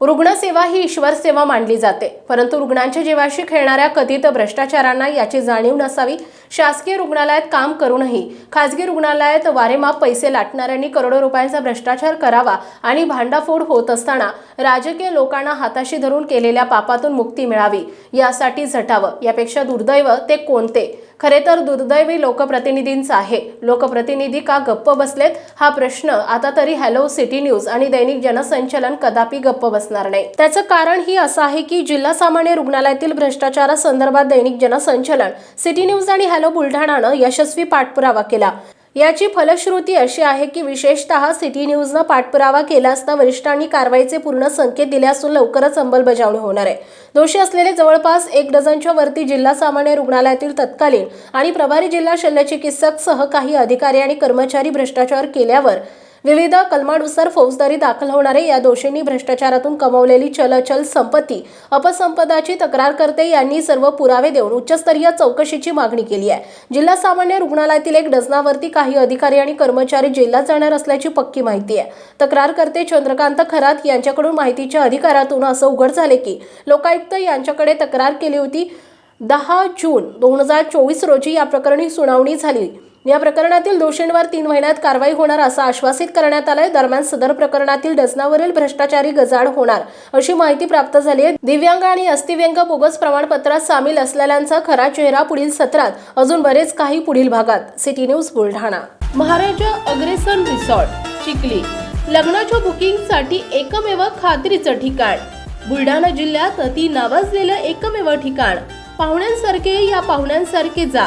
रुग्णसेवा ही ईश्वर सेवा मानली जाते. परंतु रुग्णांच्या जीवाशी खेळणाऱ्या कथित भ्रष्टाचारांना याची जाणीव नसावी. शासकीय रुग्णालयात काम करूनही खासगी रुग्णालयात वारेमाप पैसे लाटणाऱ्यांनी करोडो रुपयांचा भ्रष्टाचार करावा आणि भांडाफोड होत असताना राजकीय लोकांना हाताशी धरून केलेल्या पापातून मुक्ती मिळावी यासाठी झटावं. यापेक्षा दुर्दैव ते कोणते? खरे तर दुर्दैवी लोकप्रतिनिधींचा आहे. लोकप्रतिनिधी का गप्प बसलेत? हा प्रश्न आता तरी हॅलो सिटी न्यूज आणि दैनिक जनसंचलन कदापि गप्प बसले बसणार नाही. त्याचं कारण ही असं आहे की जिल्हा सामान्य रुग्णालयातील भ्रष्टाचारासंदर्भात दैनिक जनसंचलन सिटी न्यूज आणि हॅलो बुलढाणानं यशस्वी पाठपुरावा केला. याची फलश्रुती अशी आहे की विशेषतः सिटी न्यूजनं पाठपुरावा केला असता वरिष्ठांनी कारवाईचे पूर्ण संकेत दिले असून लवकरच अंमलबजावणी होणार आहे. दोषी असलेले जवळपास एक डझनच्या वरती जिल्हा सामान्य रुग्णालयातील तत्कालीन आणि प्रभारी जिल्हा शल्यचिकित्सक सह काही अधिकारी आणि कर्मचारी भ्रष्टाचार केल्यावर विविध कलमानुसार फौजदारी दाखल होणारे या दोषींनी भ्रष्टाचारातून कमवलेली चलचल संपत्ती अपसंपदाची तक्रार करते यांनी सर्व पुरावे देऊन उच्चस्तरीय चौकशीची मागणी केली आहे. जिल्हा सामान्य रुग्णालयातील एक डझनावरती काही अधिकारी आणि कर्मचारी जेलात जाणार असल्याची पक्की माहिती आहे. तक्रारकर्ते चंद्रकांत खरात यांच्याकडून माहितीच्या अधिकारातून असं उघड झाले की लोकायुक्त यांच्याकडे तक्रार केली होती दहा जून दोन हजार चोवीस रोजी या प्रकरणी सुनावणी झाली. या प्रकरणातील दोषींवर तीन महिन्यात कारवाई होणार असं आश्वासित करण्यात आलंय. दरम्यान सदर प्रकरणातील डझनावरील भ्रष्टाचारी गजाड होणार अशी माहिती प्राप्त झाली आहे. दिव्यांग आणि अस्थिव्यंग बोगस प्रमाणपत्रात सामील असलेल्यांचा खरा चेहरा पुढील सत्रात अजून बरेच काही पुढील भागात. City News Buldhana. Maharaja Agrasen resort Chikhli. लग्नाच्या बुकिंगसाठी एकमेव खात्रीचं ठिकाण. बुलढाणा जिल्ह्यात अति नावाजलेलं एकमेव ठिकाण. पाहुण्यांसारखे या पाहुण्यांसारखे जा.